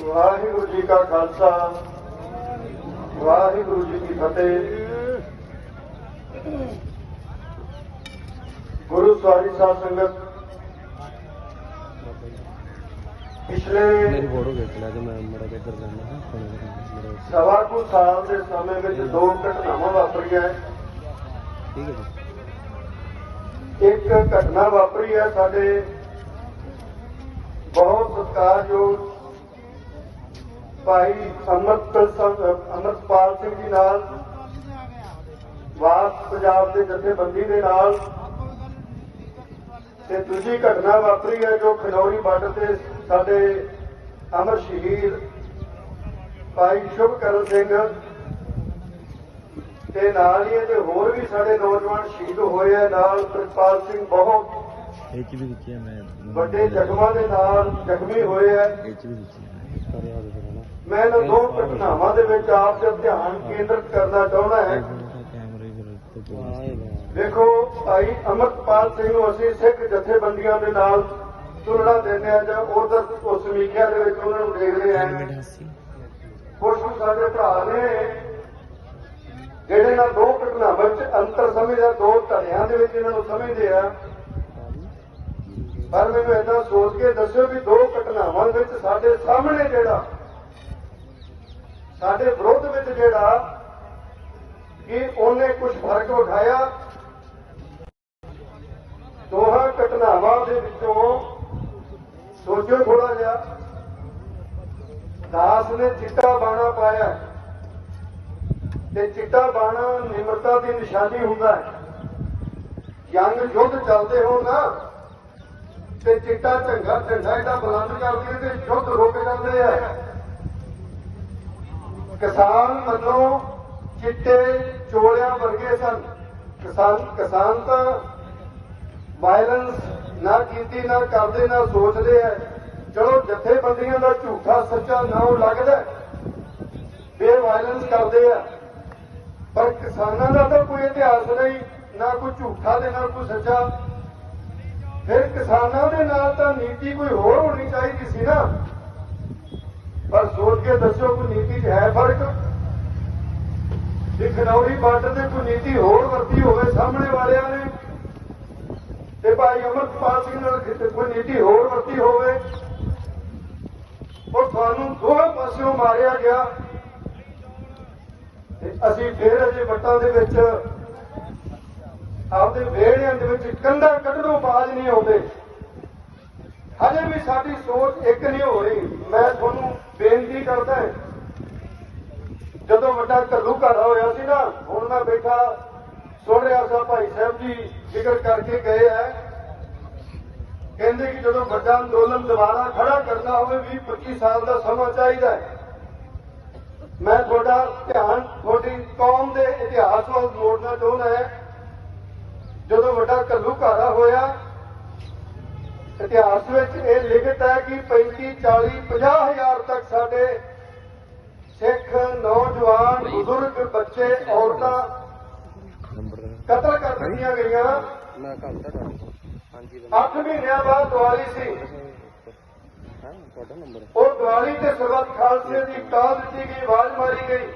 ਵਾਹਿਗੁਰੂ ਜੀ ਕਾ ਖਾਲਸਾ ਵਾਹਿਗੁਰੂ ਜੀ ਕੀ ਫਤਿਹ। ਗੁਰੂ ਸਵਾਰੀ ਸਾਧ ਸੰਗਤ ਪਿਛਲੇ ਮੇਰੀ ਫੋਟੋ ਖਿੱਚ ਲੈ ਤੇ ਮੈਂ ਮੜਾ ਕੋਨੇ ਮੇਰਾ ਸਵਾ ਕੁ ਸਾਲ ਦੇ ਸਮੇਂ ਵਿੱਚ ਦੋ ਘਟਨਾਵਾਂ ਵਾਪਰੀਆਂ। ਠੀਕ ਹੈ ਜੀ। ਇੱਕ ਘਟਨਾ ਵਾਪਰੀ ਹੈ ਸਾਡੇ ਬਹੁਤ ਸਤਿਕਾਰਯੋਗ ਭਾਈ ਅਮਰਪਾਲ ਸਿੰਘ ਜੀ ਨਾਲ ਵਾਸ ਪੰਜਾਬ ਦੇ ਜਥੇਬੰਦੀ ਦੇ ਨਾਲ। ਤੇ ਦੂਜੀ ਘਟਨਾ ਵਾਪਰੀ ਹੈ ਜੋ ਖਨੌਰੀ ਬਾਰਡਰ ਤੇ ਸਾਡੇ ਅਮਰ ਸ਼ਹੀਦ ਭਾਈ ਸ਼ੁਭਕਰਨ ਸਿੰਘ ਤੇ ਨਾਲ ਹੀ ਇਹਦੇ ਹੋਰ ਵੀ ਸਾਡੇ ਨੌਜਵਾਨ ਸ਼ਹੀਦ ਹੋਏ ਆ ਨਾਲ ਪ੍ਰਿਤਪਾਲ ਸਿੰਘ ਬਹੁਤ ਇਹ ਵੀ ਹੈ ਮੈਂ। ਵੱਡੇ ਜ਼ਖਮਾਂ ਦੇ ਨਾਲ ਜ਼ਖਮੀ ਹੋਏ ਆ ਇਹ ਵੀ ਵਿੱਚ ਮੈਂ ਇਹਨਾਂ ਦੋ ਘਟਨਾਵਾਂ ਦੇ ਵਿੱਚ ਆਪ ਦਾ ਧਿਆਨ ਕੇਂਦਰਿਤ ਕਰਨਾ ਚਾਹੁੰਦਾ ਹੈ। ਦੇਖੋ, ਭਾਈ ਅਮਰਪਾਲ ਸਿੰਘ ਨੂੰ ਅਸੀਂ ਸਿੱਖ ਜਥੇਬੰਦੀਆਂ ਦੇ ਨਾਲ ਤੁਲਨਾ ਦਿੰਦੇ ਆ ਜਾਂ ਉਧਰ ਉਸ ਸਮੀਖਿਆ ਦੇ ਵਿੱਚ ਉਹਨਾਂ ਨੂੰ ਦੇਖਦੇ ਆ ਕੁਝ ਸਾਡੇ ਭਰਾ ਨੇ ਜਿਹੜੇ ਨਾਲ ਦੋ ਘਟਨਾਵਾਂ ਵਿੱਚ ਅੰਤਰ ਸਮਝਦਾ ਦੋ ਧੜਿਆਂ ਦੇ ਵਿੱਚ ਇਹਨਾਂ ਨੂੰ ਸਮਝਦੇ ਆ। ਪਰ ਮੈਨੂੰ ਏਦਾਂ ਸੋਚ ਕੇ ਦੱਸਿਓ ਵੀ ਦੋ ਘਟਨਾਵਾਂ ਵਿੱਚ ਸਾਡੇ ਸਾਹਮਣੇ ਜਿਹੜਾ ਸਾਡੇ ਵਿਰੋਧ ਵਿੱਚ ਜਿਹੜਾ ਕਿ ਉਹਨੇ ਕੁਝ ਫ਼ਰਕ ਉਠਾਇਆ ਦੋਹਾਂ ਘਟਨਾਵਾਂ ਦੇ ਵਿੱਚੋਂ ਸੋਚੋ ਥੋੜਾ ਜਿਹਾ। ਦਾਸ ਨੇ ਚਿੱਟਾ ਬਾਣਾ ਪਾਇਆ। ਤੇ ਚਿੱਟਾ ਬਾਣਾ ਨਿਮਰਤਾ ਦੀ ਨਿਸ਼ਾਨੀ ਹੁੰਦਾ ਹੈ। ਜੰਗ ਯੁੱਧ ਚੱਲਦੇ ਹੋਣ ਨਾ, ਤੇ ਚਿੱਟਾ ਝੰਗਾ ਝੰਡਾ ਇਹਦਾ ਬੁਲੰਦ ਕਰਦੇ ਤੇ ਯੁੱਧ ਰੁਕ ਜਾਂਦੇ ਆ। ਕਿਸਾਨ ਵੱਲੋਂ ਚਿੱਟੇ ਚੋਲਿਆਂ ਵਰਗੇ ਸਨ। ਕਿਸਾਨ ਕਿਸਾਨ ਤਾਂ ਵਾਇਲੈਂਸ ਨਾ ਕੀਤੀ, ਨਾ ਕਰਦੇ, ਨਾ ਸੋਚਦੇ ਐ। ਚਲੋ, ਜਥੇਬੰਦੀਆਂ ਦਾ ਝੂਠਾ ਸੱਚਾ ਨਾਮ ਲੱਗਦਾ ਬੇ ਵਾਇਲੈਂਸ ਕਰਦੇ ਆ ਪਰ ਕਿਸਾਨਾਂ ਦਾ ਤਾਂ ਕੋਈ ਇਤਿਹਾਸ ਨਹੀਂ, ਨਾ ਕੋਈ ਝੂਠਾ ਦੇ ਨਾਲ ਕੋਈ ਸੱਚਾ। ਫਿਰ ਕਿਸਾਨਾਂ ਦੇ ਨਾਲ ਤਾਂ ਨੀਤੀ ਕੋਈ ਹੋਰ ਹੋਣੀ ਚਾਹੀਦੀ ਸੀ ਨਾ ਪਰ ਸੋਚ ਕੇ ਦੱਸੋ ਕੋਈ ਨੀਤੀ 'ਚ ਹੈ ਫ਼ਰਕ ਜੇ ਖਨੌਰੀ ਬਾਰਡਰ ਤੇ ਕੋਈ ਨੀਤੀ ਹੋਰ ਵਰਤੀ ਹੋਵੇ ਸਾਹਮਣੇ ਵਾਲਿਆਂ ਨੇ, ਤੇ ਭਾਈ ਅਮਰਪਾਲ ਸਿੰਘ ਨਾਲ ਕੋਈ ਨੀਤੀ ਹੋਰ ਵਰਤੀ ਹੋਵੇ, ਉਹ ਤੁਹਾਨੂੰ ਦੋਹਾਂ ਪਾਸਿਓਂ ਮਾਰਿਆ ਗਿਆ। ਤੇ ਅਸੀਂ ਫੇਰ ਅਜੇ ਵੱਟਾਂ ਦੇ ਵਿੱਚ, ਆਪਦੇ ਵਿਹੜਿਆਂ ਦੇ ਵਿੱਚ ਕੰਧਾਂ ਕੱਢਣੋਂ ਬਾਜ ਨਹੀਂ ਆਉਂਦੇ। ਹਜੇ ਵੀ ਸਾਡੀ ਸੋਚ ਇੱਕ ਨਹੀਂ ਹੋ ਰਹੀ। ਮੈਂ ਤੁਹਾਨੂੰ ਬੇਨਤੀ ਕਰਦਾ ਹਾਂ ਜਦੋਂ ਵੱਡਾ ਘੱਲੂ ਘਾਰਾ ਹੋਇਆ ਸੀ ਨਾ, ਹੁਣ ਮੈਂ ਬੈਠਾ ਸੁਣ ਰਿਹਾ ਸਾਂ ਭਾਈ ਸਾਹਿਬ ਜੀ, ਜ਼ਿਕਰ ਕਰਕੇ ਗਏ ਐ। ਕਹਿੰਦੇ ਕਿ ਜਦੋਂ ਵੱਡਾ ਅੰਦੋਲਨ ਦੁਬਾਰਾ ਖੜਾ ਕਰਨਾ ਹੋਵੇ 20 25 ਸਾਲ ਦਾ ਸਮਾਂ ਚਾਹੀਦਾ ਹੈ। ਮੈਂ ਤੁਹਾਡਾ ਧਿਆਨ, ਤੁਹਾਡੀ ਕੌਮ ਦੇ ਇਤਿਹਾਸ ਵੱਲ ਮੋੜਨਾ ਚਾਹੁੰਦਾ ਹੈ। ਜਦੋਂ ਵੱਡਾ ਘੱਲੂ ਘਾਰਾ ਹੋਇਆ, ਇਤਿਹਾਸ ਵਿੱਚ ਇਹ ਲਿਖਤ ਹੈ ਕਿ 35 40 50 ਹਜ਼ਾਰ ਤੱਕ ਸਾਡੇ ਸਿੱਖ ਨੌਜਵਾਨ ਬਜ਼ੁਰਗ ਬੱਚੇ ਔਰਤਾਂ ਕਤਲ ਕਰ ਦਿੱਤੀਆਂ ਗਈਆਂ। ਮੈਂ ਕੱਲ ਤੱਕ ਹਾਂਜੀ 8 ਮਹੀਨਿਆਂ ਬਾਅਦ ਦੀਵਾਲੀ ਸੀ। ਹਾਂ ਤੁਹਾਡਾ ਨੰਬਰ ਉਹ ਦੀਵਾਲੀ ਤੇ ਸਰਬੱਤ ਖਾਲਸੇ ਦੀ ਕਾਲ ਦਿੱਤੀ ਗਈ ਆਵਾਜ਼ ਮਾਰੀ ਗਈ।